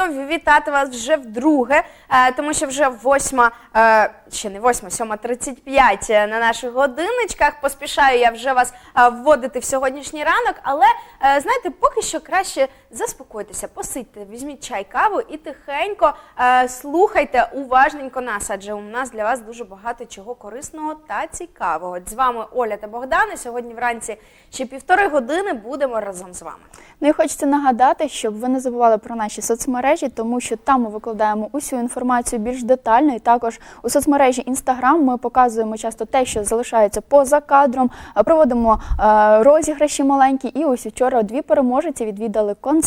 готові вітати вас вже вдруге, е, тому що вже восьма, е, ще не восьма, сьома 35 на наших годиночках. Поспішаю я вже вас е, вводити в сьогоднішній ранок, але е, знаєте, поки що краще заспокойтеся, посидьте, візьміть чай, каву і тихенько е, слухайте уважненько нас, адже у нас для вас дуже багато чого корисного та цікавого. З вами Оля та Богдана. Сьогодні вранці ще півтори години будемо разом з вами. Ну і хочеться нагадати, щоб ви не забували про наші соцмережі, тому що там ми викладаємо усю інформацію більш детально. І також у соцмережі Instagram ми показуємо часто те, що залишається поза кадром. Проводимо е, розіграші маленькі. І ось вчора дві переможці відвідали концерт.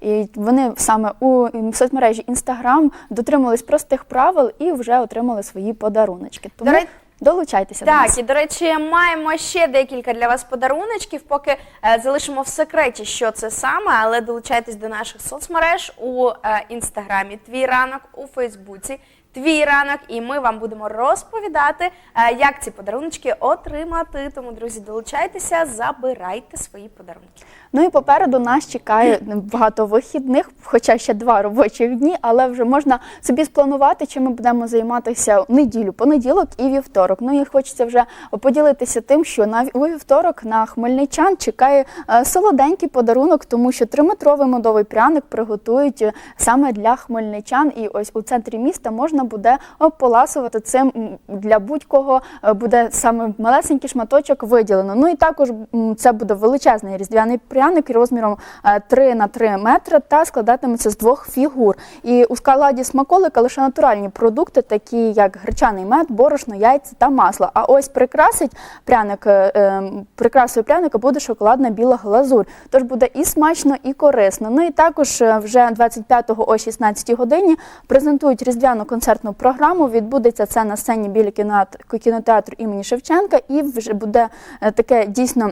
І вони саме у соцмережі Instagram дотримались простих правил і вже отримали свої подаруночки. Тому ре- долучайтеся до нас. Так, і до речі, маємо ще декілька для вас подаруночків, поки е, залишимо в секреті, що це саме, але долучайтесь до наших соцмереж у е, інстаграмі Твій ранок, у Фейсбуці. Твій ранок, і ми вам будемо розповідати, е, як ці подаруночки отримати. Тому, друзі, долучайтеся, забирайте свої подарунки. Ну і попереду нас чекає багато вихідних, хоча ще два робочих дні, але вже можна собі спланувати, чим ми будемо займатися неділю, понеділок і вівторок. Ну і хочеться вже поділитися тим, що на у вівторок на хмельничан чекає е, солоденький подарунок, тому що триметровий медовий пряник приготують е, саме для хмельничан. І ось у центрі міста можна буде е, поласувати цим для будь-кого е, буде саме малесенький шматочок виділено. Ну і також це буде величезний різдвяний пряник розміром е, 3 на 3 метри та складатиметься з двох фігур. І у складі смаколика лише натуральні продукти, такі як гречаний мед, борошно, яйця та масло. А ось прикрасить пряник, е, е, прикрасою пряника буде шоколадна біла глазурь. Тож буде і смачно, і корисно. Ну і також е, вже 25-го о 16 годині презентують різдвяну концертну програму. Відбудеться це на сцені біля кінотеатру, імені Шевченка, і вже буде е, таке дійсно.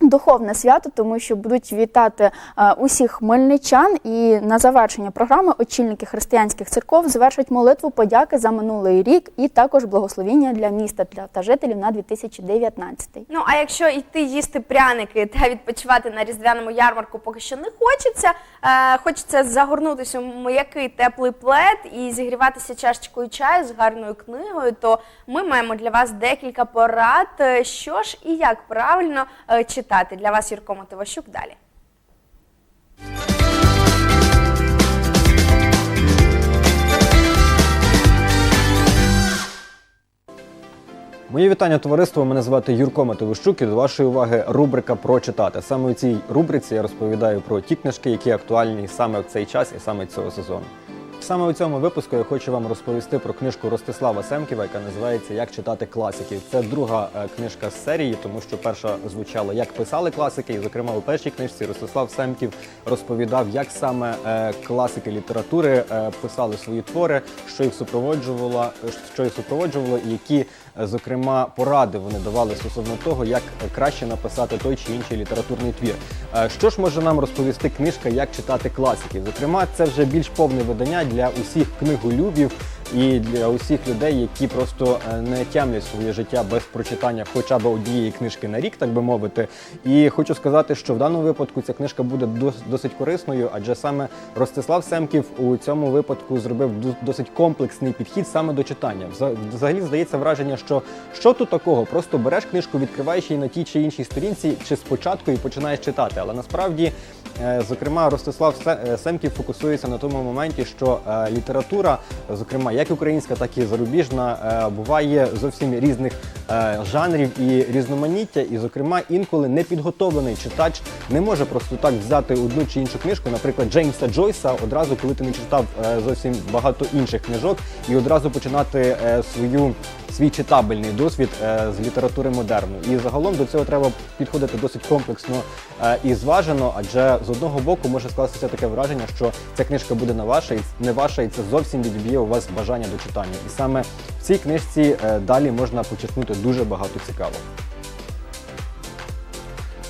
Духовне свято, тому що будуть вітати е, усіх хмельничан, і на завершення програми очільники християнських церков завершать молитву подяки за минулий рік і також благословіння для міста для та жителів на 2019. Ну а якщо йти їсти пряники та відпочивати на різдвяному ярмарку, поки що не хочеться. Е, хочеться загорнутися у м'який теплий плед і зігріватися чашечкою чаю з гарною книгою. То ми маємо для вас декілька порад, е, що ж і як правильно е, читати. Для вас Юрко Мотивощук далі. Мої вітання товариство. Мене звати Юрко Матовищук і до вашої уваги рубрика про читати. Саме у цій рубриці я розповідаю про ті книжки, які актуальні саме в цей час і саме цього сезону. Саме у цьому випуску я хочу вам розповісти про книжку Ростислава Семківа, яка називається Як читати класиків. Це друга е, книжка з серії, тому що перша звучала Як писали класики, і зокрема у першій книжці Ростислав Семків розповідав, як саме е, класики літератури е, писали свої твори, що їх супроводжувало, що їх супроводжувало, і які зокрема поради вони давали стосовно того, як краще написати той чи інший літературний твір. Що ж може нам розповісти книжка Як читати класиків? Зокрема, це вже більш повне видання для усіх книголюбів і для усіх людей, які просто е, не тямлять своє життя без прочитання хоча б однієї книжки на рік, так би мовити. І хочу сказати, що в даному випадку ця книжка буде дос- досить корисною, адже саме Ростислав Семків у цьому випадку зробив досить комплексний підхід саме до читання. Взагалі здається враження, що що тут такого? Просто береш книжку, відкриваєш її на тій чи іншій сторінці, чи спочатку і починаєш читати. Але насправді, е, зокрема, Ростислав е, Семків фокусується на тому моменті, що література, зокрема, як українська, так і зарубіжна, е, буває зовсім різних жанрів і різноманіття. І, зокрема, інколи непідготовлений читач не може просто так взяти одну чи іншу книжку, наприклад, Джеймса Джойса, одразу, коли ти не читав е, зовсім багато інших книжок, і одразу починати е, свою свій читабельний досвід е, з літератури модерну. І загалом до цього треба підходити досить комплексно е, і зважено, адже з одного боку може скластися таке враження, що ця книжка буде не ваша, і це зовсім відб'є у вас бажання до читання. І саме цій книжці е, далі можна почерпнути дуже багато цікавого.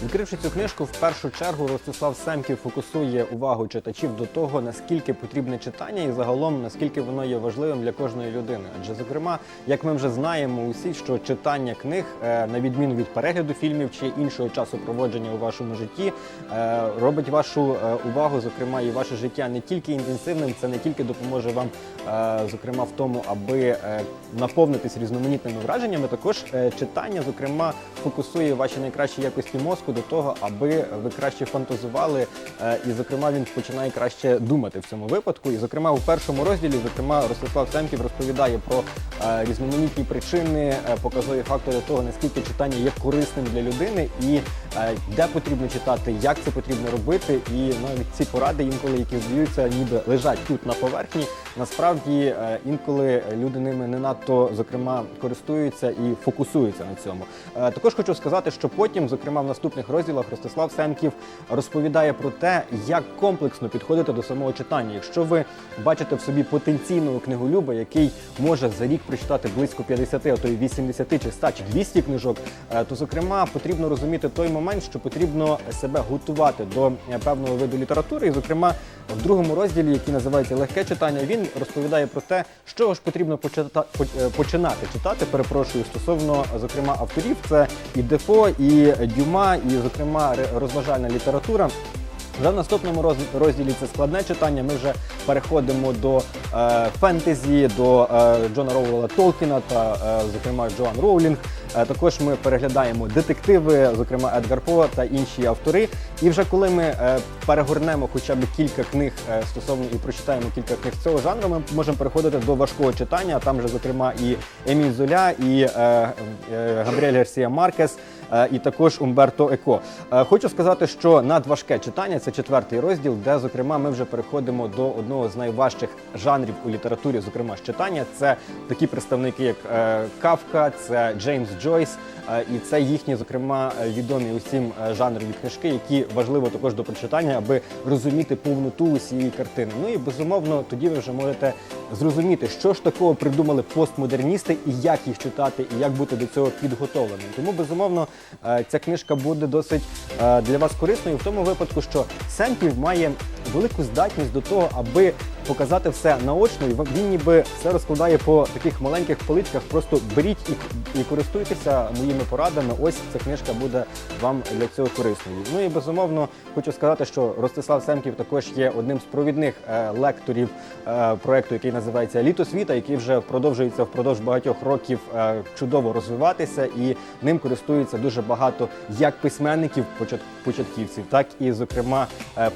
Відкривши цю книжку, в першу чергу Ростислав Семків фокусує увагу читачів до того, наскільки потрібне читання і загалом наскільки воно є важливим для кожної людини. Адже, зокрема, як ми вже знаємо усі, що читання книг, е, на відміну від перегляду фільмів чи іншого часу проводження у вашому житті, е, робить вашу е, увагу, зокрема, і ваше життя не тільки інтенсивним, це не тільки допоможе вам, зокрема, в тому, аби наповнитись різноманітними враженнями. Також читання, зокрема, фокусує ваші найкращі якості мозку до того, аби ви краще фантазували, е, і, зокрема, він починає краще думати в цьому випадку. І, зокрема, у першому розділі, зокрема, Ростислав Семків розповідає про е, різноманітні причини, е, показові фактори того, наскільки читання є корисним для людини, і де потрібно читати, як це потрібно робити. І навіть ці поради, інколи, які здаються, ніби лежать тут на поверхні. Насправді інколи люди ними не надто зокрема користуються і фокусуються на цьому. Також хочу сказати, що потім, зокрема в наступних розділах, Ростислав Сенків розповідає про те, як комплексно підходити до самого читання. Якщо ви бачите в собі потенційного книголюба, який може за рік прочитати близько 50, а то й 80 чи 100 чи 200 книжок, е, то зокрема потрібно розуміти той момент, що потрібно себе готувати до е, певного виду літератури. І, зокрема, в другому розділі, який називається Легке читання, він розповідає про те, з чого ж потрібно почита- е, починати читати. Перепрошую стосовно зокрема авторів. Це і Дефо, і Дюма, і зокрема розважальна література. Вже в наступному розділі це складне читання. Ми вже переходимо до е, фентезі, до е, Джона Роуела Толкіна та, е, зокрема, Джоан Роулінг. Е, також ми переглядаємо детективи, зокрема Едгар По та інші автори. І вже коли ми е, перегорнемо хоча б кілька книг е, стосовно і прочитаємо кілька книг цього жанру, ми можемо переходити до важкого читання. Там же, зокрема, і Еміль Золя, і Габріель Гарсія Маркес. Е, І також Умберто Еко. Е, Хочу сказати, що надважке читання це четвертий розділ, де зокрема ми вже переходимо до одного з найважчих жанрів у літературі, зокрема з читання. Це такі представники, як е, Кавка, це Джеймс Джойс, і це їхні, зокрема, е, відомі усім е, жанрові книжки, які важливо також до прочитання, аби розуміти повноту усієї картини. Ну і безумовно, тоді ви вже можете зрозуміти, що ж такого придумали постмодерністи і як їх читати, і як бути до цього підготовленим. Тому безумовно е, ця книжка буде досить е, для вас корисною в тому випадку, що Семпів має велику здатність до того, аби показати все наочно, і він ніби все розкладає по таких маленьких поличках. Просто беріть і, і користуйтеся моїми порадами. Ось ця книжка буде вам для цього корисною. Ну і безумовно хочу сказати, що Ростислав Семків також є одним з провідних е, лекторів е, проекту, який називається Літо світа, який вже продовжується впродовж багатьох років е, чудово розвиватися, і ним користується дуже багато як письменників, почат- початківців, так і зокрема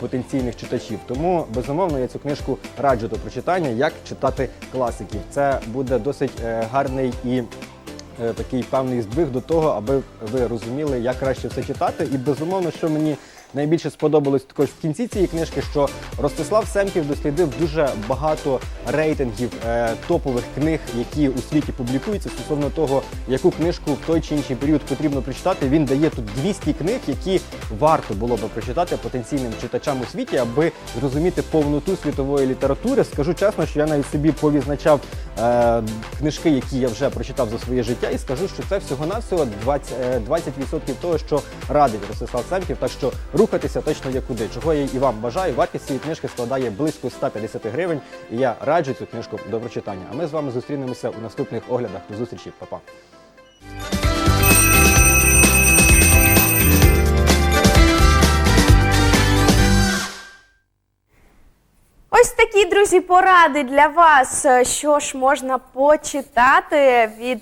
потенційних читачів. Тому безумовно я цю книжку раджу до прочитання, як читати класиків. Це буде досить е, гарний і е, такий певний збіг до того, аби ви розуміли, як краще все читати. І безумовно, що мені найбільше сподобалось також в кінці цієї книжки, що Ростислав Семків дослідив дуже багато рейтингів е, топових книг, які у світі публікуються стосовно того, яку книжку в той чи інший період потрібно прочитати. Він дає тут 200 книг, які варто було би прочитати потенційним читачам у світі, аби зрозуміти повноту світової літератури. Скажу чесно, що я навіть собі повізначав е, книжки, які я вже прочитав за своє життя, і скажу, що це всього-навсього 20%, е, 20% того, що радить Ростислав Семків. Так що рухатися точно є куди. Чого я і вам бажаю. Вартість цієї книжки складає близько 150 гривень. І я раджу цю книжку до прочитання. А ми з вами зустрінемося у наступних оглядах. До зустрічі, Па-па. Ось такі друзі поради для вас, що ж можна почитати від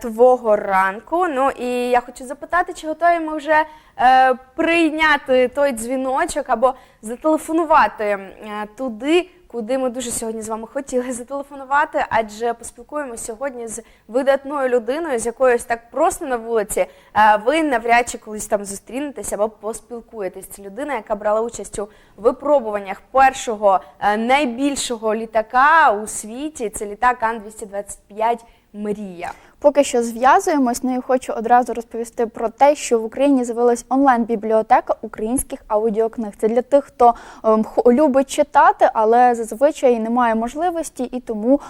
твого ранку. Ну і я хочу запитати, чи готові ми вже е, прийняти той дзвіночок або зателефонувати е, туди, куди ми дуже сьогодні з вами хотіли зателефонувати, адже поспілкуємося сьогодні з видатною людиною, з якою ось так просто на вулиці. е, Ви навряд чи колись там зустрінетеся або поспілкуєтесь. Це людина, яка брала участь у випробуваннях першого е, найбільшого літака у світі. Це літак Ан-225 Мрія. Поки що зв'язуємось, ну і хочу одразу розповісти про те, що в Україні з'явилась онлайн-бібліотека українських аудіокниг. Це для тих, хто ем, любить читати, але зазвичай не має можливості і тому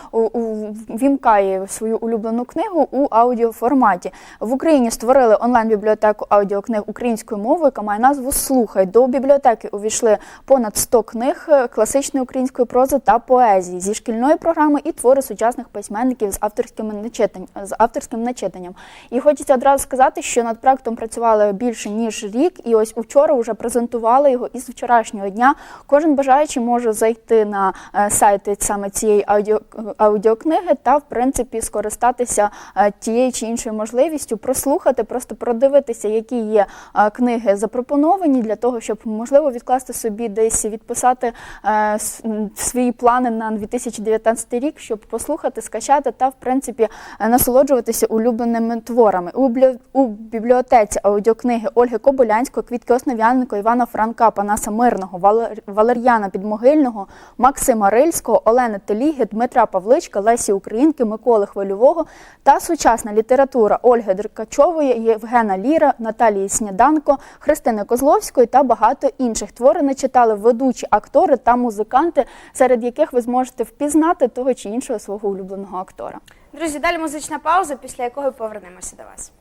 вімкає свою улюблену книгу у аудіоформаті. В Україні створили онлайн-бібліотеку аудіокниг українською мовою, яка має назву Слухай. До бібліотеки увійшли понад 100 книг е, класичної української прози та поезії зі шкільної програми і твори сучасних письменників з авторськими начитань з авторським начитанням. І хочеться одразу сказати, що над проектом працювали більше ніж рік, і ось вчора вже презентували його. І з вчорашнього дня кожен бажаючий може зайти на е, сайт саме цієї аудіо, аудіокниги та в принципі скористатися е, тією чи іншою можливістю прослухати, просто продивитися, які є е, книги запропоновані для того, щоб можливо відкласти собі десь відписати е, свої плани на 2019 рік, щоб послухати, скачати та в принципі е, насолоджуватися улюбленими творами. У, біблі- у бібліотеці аудіокниги Ольги Кобилянської, Квітки Основ'яненко, Івана Франка, Панаса Мирного, Валер- Валер'яна Підмогильного, Максима Рильського, Олени Теліги, Дмитра Павличка, Лесі Українки, Миколи Хвильового та сучасна література Ольги Деркачової, Євгена Ліра, Наталії Сніданко, Христини Козловської та багато інших. Твори не читали ведучі актори та музиканти, серед яких ви зможете впізнати того чи іншого свого улюбленого актора. Друзі, далі музична пауза, після якої повернемося до вас.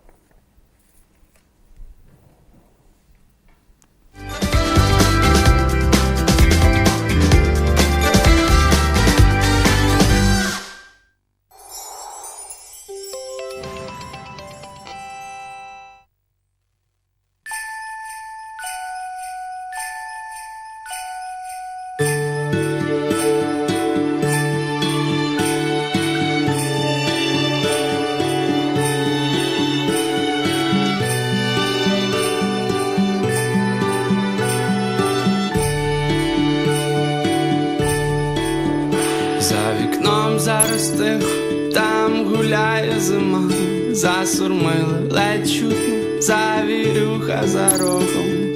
Засурмили ледь чутно, завірюха за рогом,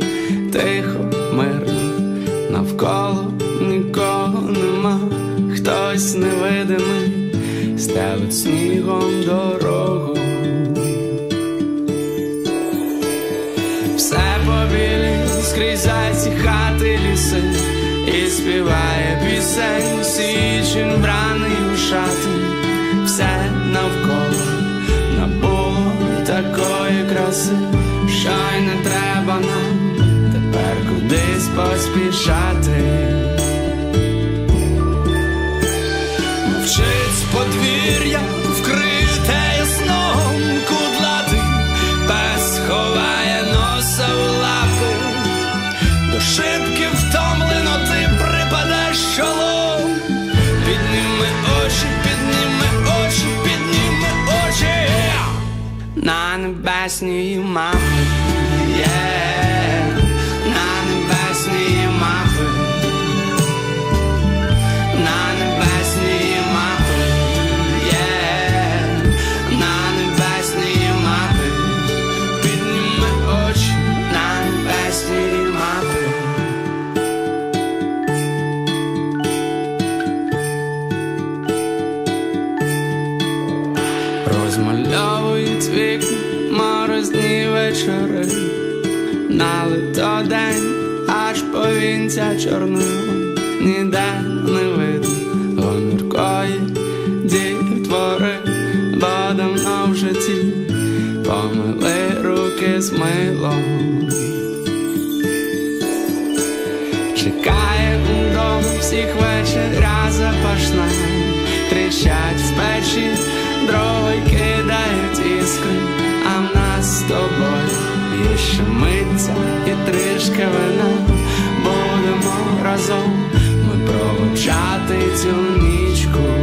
тихо, мирно, навколо нікого нема, хтось невидимий, стелить снігом дорогу. Все побілі скрізь зайці хати ліси. І співає пісень січень браний у шати. Все навколо краси, що й не треба нам. Тепер кудись поспішати. Вчить подвір'я на небесні мапи, є, Чекає удома всіх вечеря запашна, тріщать в печі, дрови кидають іскри, а в нас з тобою ще миться і трішки вина. Будемо разом ми провочати цю нічку.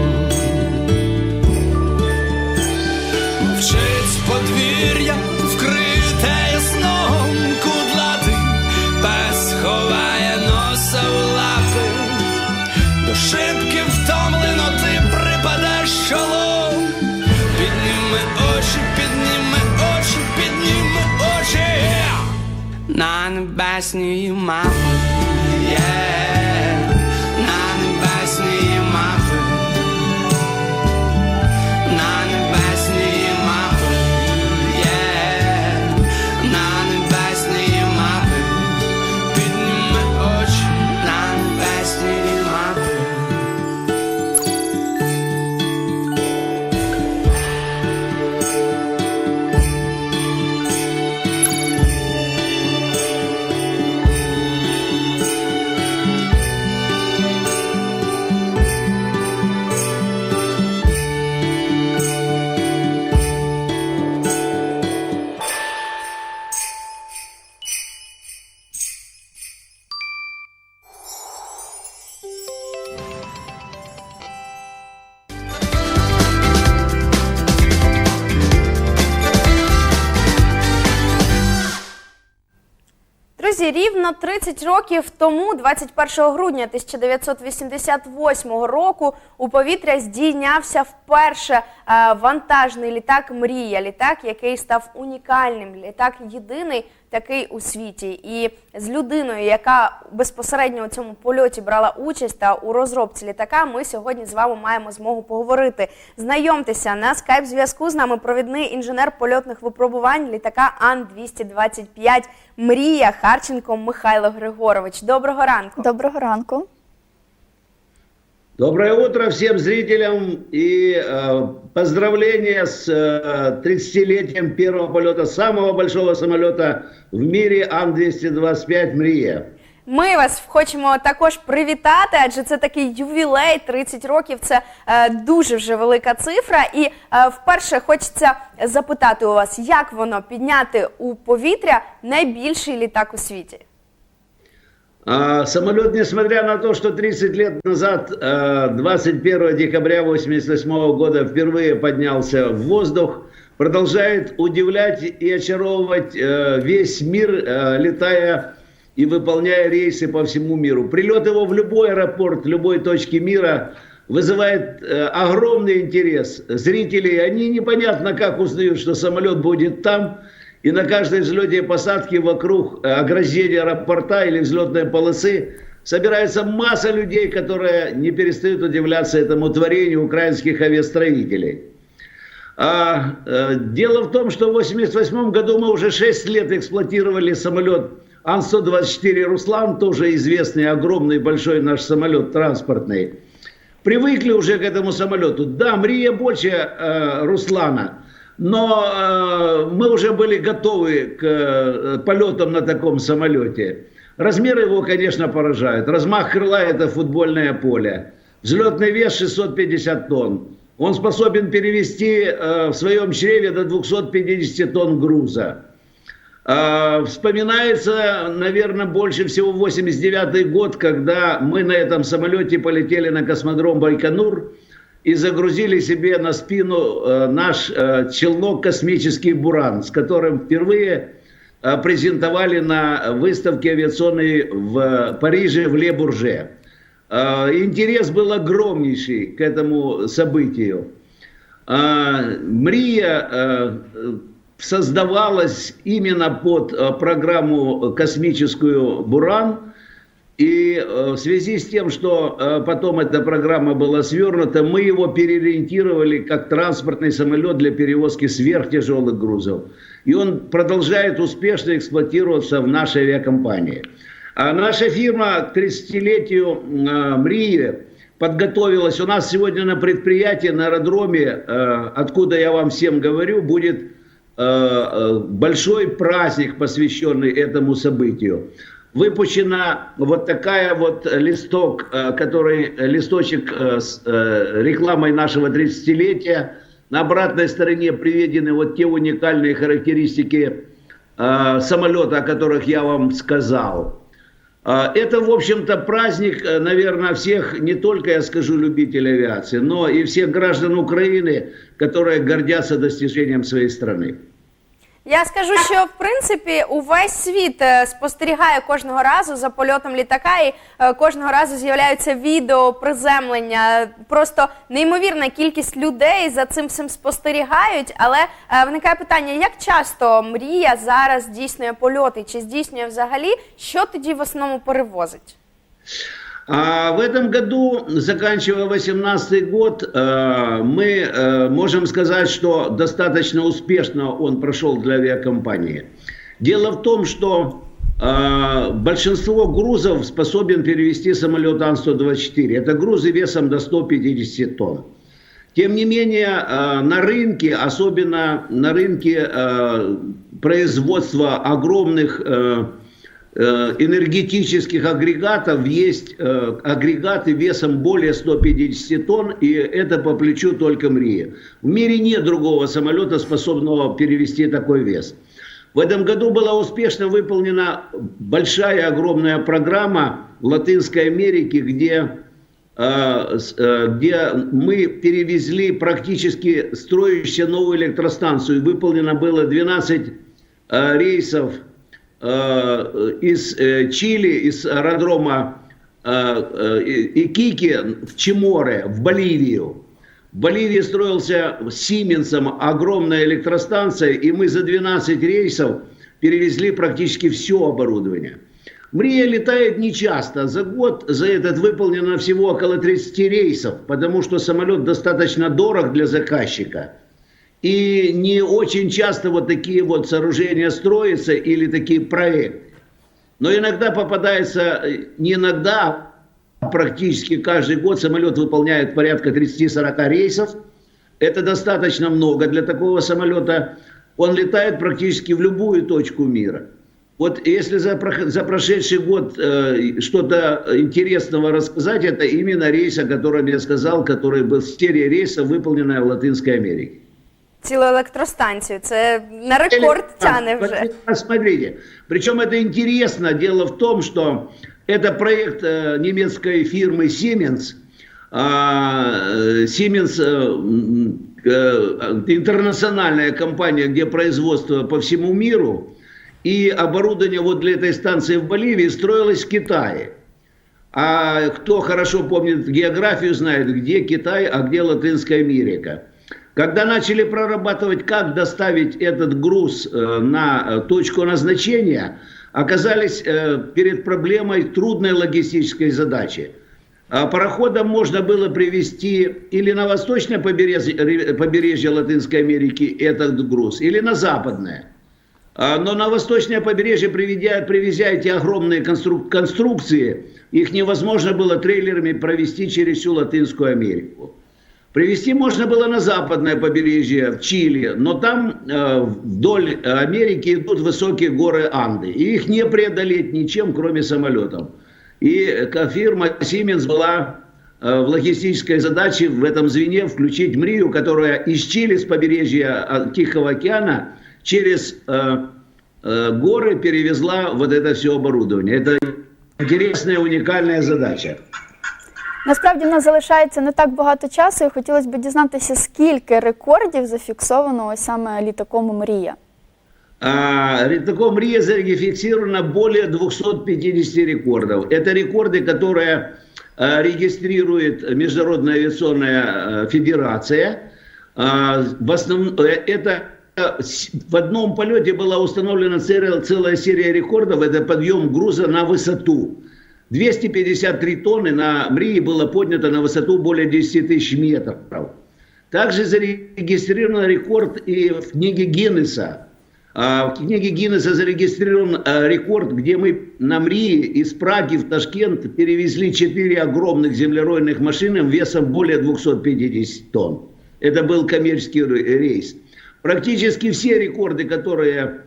На небесні мапи, є, Друзі, рівно 30 років тому, 21 грудня 1988 року, у повітря здійнявся вперше е, вантажний літак Мрія. Літак, який став унікальним. Літак єдиний такий у світі. І з людиною, яка безпосередньо у цьому польоті брала участь та у розробці літака, ми сьогодні з вами маємо змогу поговорити. Знайомтеся на скайп зв'язку з нами провідний інженер польотних випробувань літака Ан-225 Мрія Харченко Михайло Григорович. Доброго ранку. Доброго ранку. Доброе утро всем зрителям и э, поздравления с э, 30-летием первого полета самого большого самолета в мире Ан-225 «Мрия». Ми вас хочемо також привітати, адже це такий ювілей 30 років. Це е, дуже вже велика цифра. І е, вперше хочеться запитати у вас, як воно підняти у повітря найбільший літак у світі. А, самолет, несмотря на то, что 30 лет назад, э, 21 декабря 1988 года впервые поднялся в воздух, продолжает удивлять и очаровывать э, весь мир, э, летая и выполняя рейсы по всему миру. Прилет его в любой аэропорт, любой точке мира вызывает э, огромный интерес зрителей. Они непонятно как узнают, что самолет будет там, и на каждой взлете и посадке вокруг э, ограждения аэропорта или взлетной полосы собирается масса людей, которые не перестают удивляться этому творению украинских авиастроителей. А, э, дело в том, что в 1988 году мы уже 6 лет эксплуатировали самолет Ан-124 «Руслан», тоже известный, огромный, большой наш самолет транспортный. Привыкли уже к этому самолету. Да, Мрия больше э, Руслана, но э, мы уже были готовы к э, полетам на таком самолете. Размеры его, конечно, поражают. Размах крыла – это футбольное поле. Взлетный вес 650 тонн. Он способен перевести э, в своем чреве до 250 тонн груза. Вспоминается, наверное, больше всего 89 год, когда мы на этом самолете полетели на космодром Байконур и загрузили себе на спину э, наш э, челнок «Космический Буран», с которым впервые э, презентовали на выставке авиационной в Париже в Ле-Бурже. Э, Интерес был огромнейший к этому событию. Мрия э, создавалась именно под э, программу космическую «Буран». И э, в связи с тем, что э, потом эта программа была свернута, мы его переориентировали как транспортный самолет для перевозки сверхтяжелых грузов. И он продолжает успешно эксплуатироваться в нашей авиакомпании. А наша фирма к 30-летию э, МРИИ подготовилась. У нас сегодня на предприятии, на аэродроме, откуда я вам всем говорю, будет большой праздник, посвященный этому событию. Выпущена вот такая вот листок, э, который листочек э, с э, рекламой нашего 30-летия. На обратной стороне приведены вот те уникальные характеристики э, самолета, о которых я вам сказал. Это, в общем-то, праздник, э, наверное, всех, не только, я скажу, любителей авиации, но и всех граждан Украины, которые гордятся достижением своей страны. Я скажу, що в принципі увесь світ е, спостерігає кожного разу за польотом літака, і е, кожного разу з'являються відео приземлення. Просто неймовірна кількість людей за цим всім спостерігають. Але е, виникає питання: як часто мрія зараз здійснює польоти, чи здійснює взагалі, що тоді в основному перевозить? А в этом году, заканчивая 2018 год, э, мы э, можем сказать, что достаточно успешно он прошел для авиакомпании. Дело в том, что э, большинство грузов способен перевести самолет Ан-124. Это грузы весом до 150 тонн. Тем не менее, на рынке, особенно на рынке производства огромных энергетических агрегатов, есть э, агрегаты весом более 150 тонн, и это по плечу только МРИе. В мире нет другого самолета, способного перевести такой вес. В этом году была успешно выполнена большая, огромная программа в Латинской Америке, где э, э, где мы перевезли практически строящую новую электростанцию. Выполнено было 12 э, рейсов э, из э, Чили, из аэродрома э, э, Икики в Чеморе, в Боливию. В Боливии строился Сименсом огромная электростанция, и мы за 12 рейсов перевезли практически все оборудование. Мрия летает нечасто. За год за этот выполнено всего около 30 рейсов, потому что самолет достаточно дорог для заказчика. И не очень часто вот такие вот сооружения строятся или такие проекты. Но иногда попадается, э, не иногда, а практически каждый год самолет выполняет порядка 30-40 рейсов. Это достаточно много для такого самолета. Он летает практически в любую точку мира. Вот если за, за прошедший год э, что-то интересного рассказать, это именно рейс, о котором я сказал, который был серия рейсов, выполненная в Латинской Америке. Цілу електростанцію. Це на рекорд тяне вже. А, Смотрите, причем это интересно. Дело в том, что это проект э, немецкой фирмы Siemens. А, Siemens э, э, интернациональная компания, где производство по всему миру. И оборудование вот для этой станции в Боливии строилось в Китае. А кто хорошо помнит географию, знает, где Китай, а где Латинская Америка. Когда начали прорабатывать, как доставить этот груз э, на э, точку назначения, оказались э, перед проблемой трудной логистической задачи. А Пароходом можно было привезти или на восточное побережье, ре- побережье Латинской Америки этот груз, или на западное. А, Но на восточное побережье, приведя, привезя эти огромные конструк- конструкции, их невозможно было трейлерами провести через всю Латинскую Америку. Привезти можно было на западное побережье, в Чили, но там э, вдоль Америки идут высокие горы Анды. И их не преодолеть ничем, кроме самолетом. И фирма Siemens была э, в логистической задаче в этом звене включить МРИю, которая из Чили, с побережья э, Тихого океана, через э, э, горы перевезла вот это все оборудование. Это интересная, уникальная задача. Насправді в нас залишається не так багато часу, і хотілося б дізнатися, скільки рекордів зафіксовано ось саме літаком Мрія. А, ре- таком РИА зафиксировано более 250 рекордов. Это рекорды, которые а, регистрирует Международная авиационная а, федерация. А, в основном э, это э, с- в одном полете была установлена целая, целая серия рекордов. Это подъем груза на высоту. 253 тонны на МРИе было поднято на высоту более 10 тысяч метров. Также зарегистрирован рекорд и в книге Гиннесса. А, В книге Гиннесса зарегистрирован а, рекорд, где мы на МРИе из Праги в Ташкент перевезли 4 огромных землеройных машины весом более 250 тонн. Это был коммерческий ре- рейс. Практически все рекорды, которые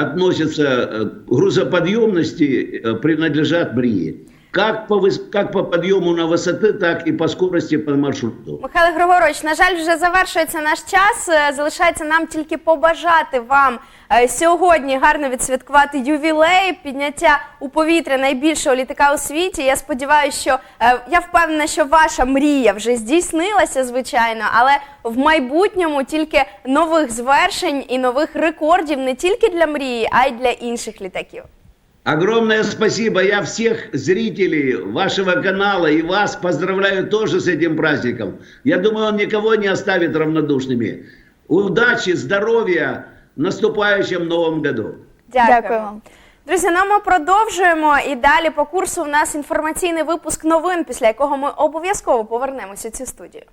относятся э, к грузоподъемности, э, принадлежат МРИе. Как по, выс- как по подъему на высоты, так и по скорости по маршруту. Михайло Григорович, на жаль, вже завершується наш час. Е, Залишається нам тільки побажати вам е, сьогодні гарно відсвяткувати ювілей, підняття у повітря найбільшого літака у світі. Я сподіваюся, що е, я впевнена, що ваша мрія вже здійснилася, звичайно, але в майбутньому тільки нових звершень і нових рекордів не тільки для мрії, а й для інших літаків. Огромное спасибо. Я всех зрителей вашего канала и вас поздравляю тоже с этим праздником. Я думаю, он никого не оставит равнодушными. Удачи, здоровья в наступающем новом году. Дякую. Дякую вам. Друзі, ну ми продовжуємо і далі по курсу у нас інформаційний випуск новин, після якого ми обов'язково повернемося в цю студію.